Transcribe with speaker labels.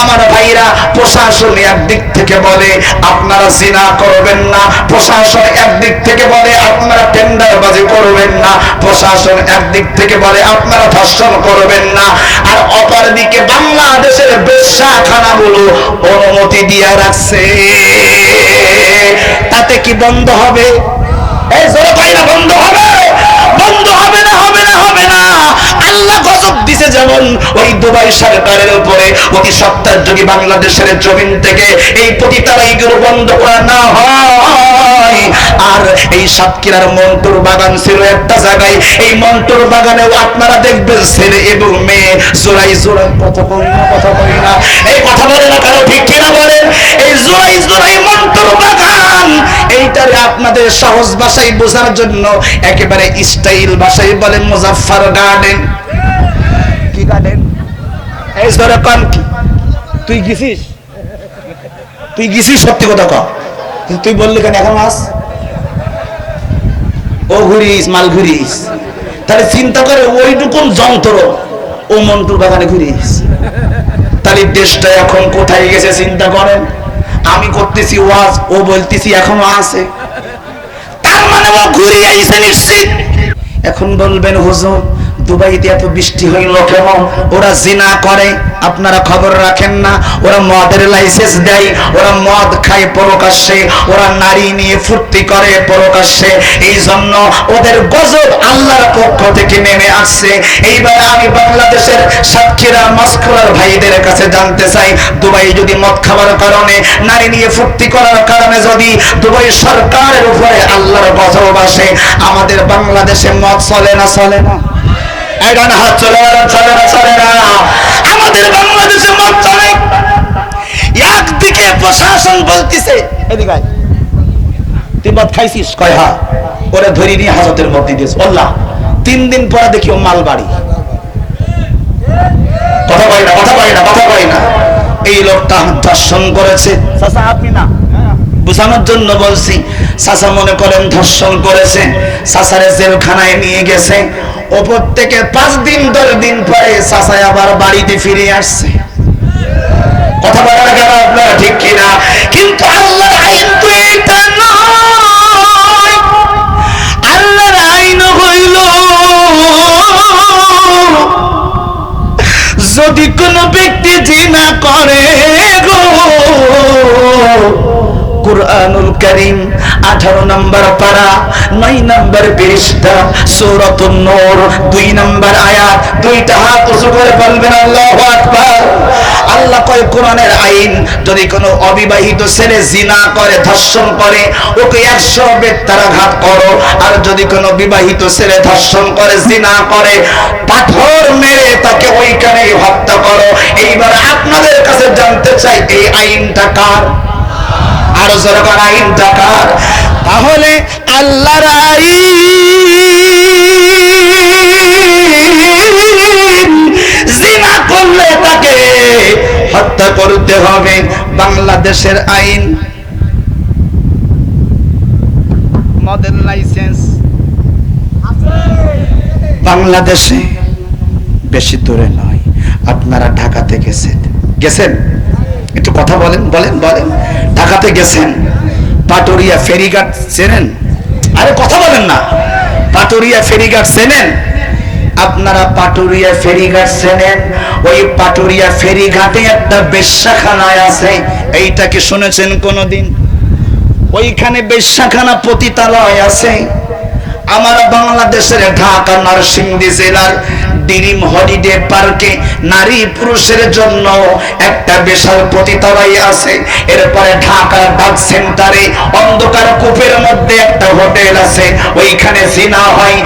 Speaker 1: আমার ভাইরা, প্রশাসন একদিক থেকে বলে, আপনারা জিনা করবেন না। প্রশাসন একদিক থেকে বলে, আপনারা টেন্ডারবাজি করবেন না। প্রশাসন একদিক থেকে বলে, আপনারা ধর্ষণ করবেন না। আর অপর দিকে বাংলাদেশের বেশ্যাখানাগুলো অনুমতি দিয়ে রাখছে। তাতে কি বন্ধ হবে? এই জোরে ভাইরা বন্ধ হবে বন্ধ হবে না হবে না হবে না আল্লাহ গজব দিছে যেমন ওই দুবাই সরকারের উপরে অতি সত্তার যোগী বাংলাদেশের জমিন থেকে এই পতিতারাইগুলো বন্ধ করা না হয়, আর এই সাতক্ষীরার মন্টুর বাগান ছিল একটা জায়গায়, এই মন্টুর বাগানেও আপনারা দেখবেন ছেলে এবং মেয়ে জোড়াই জোড়াই কথা বলি না কথা বলি না। এই কথা বলে না কারও ঠিক কিনা বলেন? এই জোড়াই জোড়াই মন্টুর বাগান, এইটারে আপনাদের সহজ ভাষায় বোঝার জন্য একেবারে স্টাইল ভাষায় বলেন মুজাফফর গার্ডেন। গার্ডেন এই জোরে কন কি? তুই গেছিস? তুই গেছিস সত্যি কথা কিন্তু তুই বললি কেন এখন আস? ও ঘুরিস, মাল ঘুরিস। তাহলে চিন্তা করে ওইটুকুন যন্ত্র ও মন্টুর বাগানে ঘুরিস। তাহলে দেশটা এখন কোথায় গেছে চিন্তা করেন? আমি করতেছি ওয়াজ, ও বলতেছি এখনও আছে। তার মানে ও ঘুরে আইছে নিশ্চিত। এখন বলবেন, হুজুর দুবাইতে এত বৃষ্টি হইল কেন? ওরা জিনা করে, আপনারা খবর রাখেন না। ওরা মদের লাইসেন্স দেয়, ওরা মদ খায় প্রকাশ্যে, ওরা নারী নিয়ে ফুর্তি করে প্রকাশ্যে। এই জন্য ওদের গজব আল্লাহর পক্ষ থেকে নেমে আসছে। এইবার আমি বাংলাদেশের সাতক্ষীরা মাস্কুলার ভাইদের কাছে জানতে চাই, দুবাই যদি মদ খাওয়ার কারণে, নারী নিয়ে ফুর্তি করার কারণে যদি দুবাই সরকারের উপরে আল্লাহর গজব আসে, আমাদের বাংলাদেশে মদ চলে না চলে না? এখানে হাত চলে না চলে না চলে আমাদের বাংলাদেশে মদ চলে একদিকে প্রশাসন বলতিছে, এদিকে খাইছিস? কয়, হা। ওরে ধরি নিয়ে হাজতের মধ্যে দিয়েছে আল্লাহ তিন দিন পরে দেখি ও মাল বাড়ি কথা না কথা না কথা না। এই লোকটা ধর্ষণ করেছে। চাচা, আপনি না। বোঝানোর জন্য বলছি, চাচা মনে করেন ধর্ষণ করেছে, চাচারে জেলখানায় নিয়ে গেছে। ওপর থেকে পাঁচ দিন, দশ দিন পরে চাচাই আবার বাড়িতে ফিরে আসছে। কথা বলার গেল আপনারা ঠিক কিনা? কিন্তু আল্লাহর আইন তো এটা নয়। আল্লাহর আইন হইল, যদি কোনো ব্যক্তি জিনা করে গো কুরআনুল করিম, আঠারো নম্বর পারা, নয় নম্বর পৃষ্ঠা, সূরাতুন নূর, দুই নম্বর আয়াত, দুইটা হাত উঁচু করে বলবেন, আল্লাহু আকবার। আল্লাহ কয়, কোরআনের আইন যদি কোনো অবিবাহিত ছেলে জিনা করে, ধর্ষণ করে, ওকে একশো বেত্তারাঘাত করো, আর যদি কোনো বিবাহিত ছেলে ধর্ষণ করে, জিনা করে, পাথর মেরে তাকে ওইখানেই হত্যা করো। এইবার আপনাদের কাছে জানতে চাই, এই আইনটা কার? আরও তাহলে আল্লাহর জিনা করলে তাকে হত্যা করতে হবে। বাংলাদেশের আইন। লাইসেন্স। বাংলাদেশে বেশি দূরে নয়। আপনারা ঢাকাতে গেছেন। গেছেন? একটু কথা বলেন বলেন বলেন। ঢাকাতে গেছেন। পাটুরিয়া ফেরিঘাট চেনেন? আরে কথা বলেন না। পাটুরিয়া ফেরিঘাট চেনেন? আপনারা পাটুরিয়া ফেরিঘাট চেনেন? ওই পাটুরিয়া ফেরিঘাটে একটা বেশ্যাখানায় আছে। এইটাকে শুনেছেন কোনোদিন? ওইখানে বেশ্যাখানা পতিতালয় আছে। আমার বাংলাদেশের ঢাকা নরসিংদী জেলার ডিরিম হলিডে পার্কে নারী পুরুষের জন্য একটা বিশাল পতিতালয় আছে। এরপরে ঢাকার ডাক সেন্টারে অন্ধকার কূপের মধ্যে একটা হোটেল আছে। ওইখানে জিনা হয়।